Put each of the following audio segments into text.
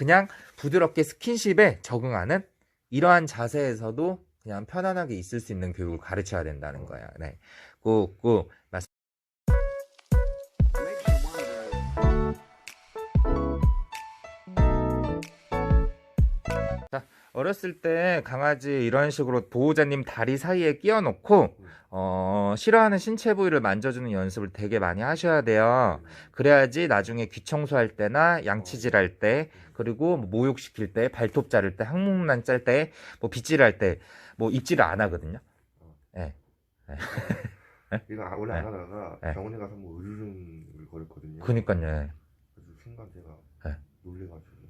그냥 부드럽게 스킨십에 적응하는 이러한 자세에서도 그냥 편안하게 있을 수 있는 교육을 가르쳐야 된다는 거야. 네. 맞 자, 어렸을 때 강아지 이런 식으로 보호자님 다리 사이에 끼워 놓고 어, 싫어하는 신체 부위를 만져주는 연습을 되게 많이 하셔야 돼요. 그래야지 나중에 귀 청소할 때나 양치질 할 때, 그리고 뭐 모욕시킬 때, 발톱 자를 때, 항목난 짤 때, 뭐 빗질 할 때, 뭐 입질을 안 하거든요. 예. 얘가 원래 안 네. 하다가 네. 병원에 가서 뭐 으르릉을 거렸거든요. 그니까요. 예. 순간 제가 네.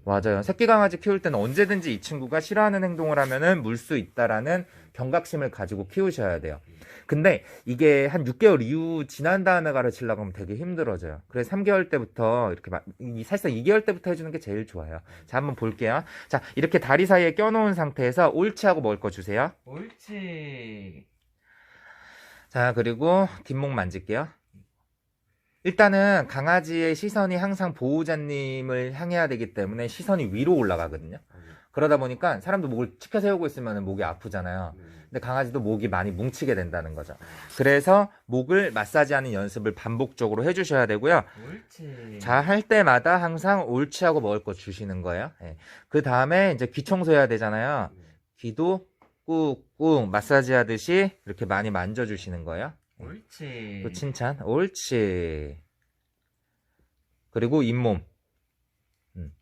맞아요. 새끼 강아지 키울 때는 언제든지 이 친구가 싫어하는 행동을 하면은 물 수 있다라는 경각심을 가지고 키우셔야 돼요. 근데 이게 한 6개월 이후 지난 다음에 가르치려고 하면 되게 힘들어져요. 그래서 3개월 때부터 이렇게 막, 이- 사실상 2개월 때부터 해주는 게 제일 좋아요. 자, 한번 볼게요. 자, 이렇게 다리 사이에 껴놓은 상태에서 옳지하고 먹을 거 주세요. 옳지. 자, 그리고 뒷목 만질게요. 일단은 강아지의 시선이 항상 보호자님을 향해야 되기 때문에 시선이 위로 올라가거든요. 그러다 보니까 사람도 목을 치켜 세우고 있으면 목이 아프잖아요. 네. 근데 강아지도 목이 많이 뭉치게 된다는 거죠. 그래서 목을 마사지하는 연습을 반복적으로 해주셔야 되고요. 자, 할 때마다 항상 옳지 하고 먹을 거 주시는 거예요. 그 다음에 이제 귀 청소해야 되잖아요. 네. 귀도 꾹꾹 마사지 하듯이 이렇게 많이 만져주시는 거예요. 옳지. 또 칭찬. 옳지. 그리고 잇몸. 음.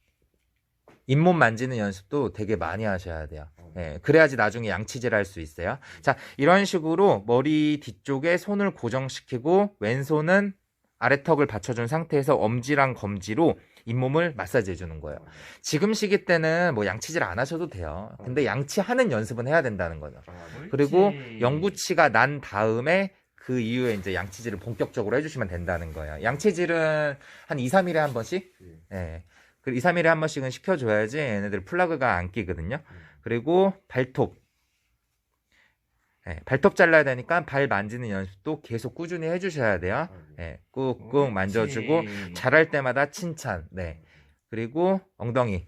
잇몸 만지는 연습도 되게 많이 하셔야 돼요. 예, 그래야지 나중에 양치질 할 수 있어요. 자, 이런 식으로 머리 뒤쪽에 손을 고정시키고 왼손은 아래턱을 받쳐준 상태에서 엄지랑 검지로 잇몸을 마사지 해주는 거예요. 지금 시기 때는 뭐 양치질 안 하셔도 돼요. 근데 양치하는 연습은 해야 된다는 거죠. 아. 그리고 영구치가 난 다음에 그 이후에 이제 양치질을 본격적으로 해주시면 된다는 거예요. 양치질은 한 2, 3일에 한 번씩? 네. 예. 그 2, 3일에 한 번씩은 시켜줘야지 얘네들 플라그가 안 끼거든요. 그리고 발톱. 예, 발톱 잘라야 되니까 발 만지는 연습도 계속 꾸준히 해주셔야 돼요. 아, 네. 예, 꾹꾹 만져주고. 잘할 때마다 칭찬. 네. 그리고 엉덩이.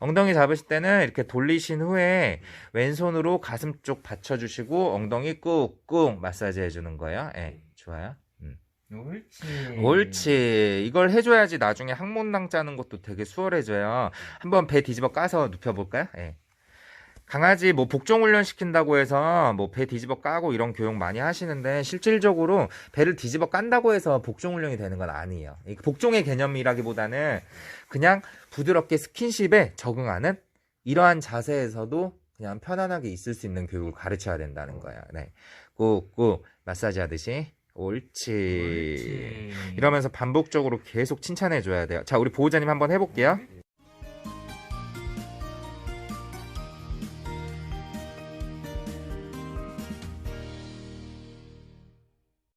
엉덩이 잡으실 때는 이렇게 돌리신 후에 왼손으로 가슴 쪽 받쳐주시고 엉덩이 꾹꾹 마사지 해주는 거예요. 예, 좋아요. 음. 옳지. 옳지. 이걸 해줘야지 나중에 항문낭 짜는 것도 되게 수월해져요. 한번 배 뒤집어 까서 눕혀볼까요? 예. 강아지 뭐 복종 훈련 시킨다고 해서 뭐 배 뒤집어 까고 이런 교육 많이 하시는데 실질적으로 배를 뒤집어 깐다고 해서 복종 훈련이 되는 건 아니에요. 이 복종의 개념이라기보다는 그냥 부드럽게 스킨십에 적응하는 이러한 자세에서도 그냥 편안하게 있을 수 있는 교육을 가르쳐야 된다는 거예요. 네. 꾹꾹 마사지 하듯이 옳지. 옳지. 이러면서 반복적으로 계속 칭찬해 줘야 돼요. 자, 우리 보호자님 한번 해 볼게요. 예.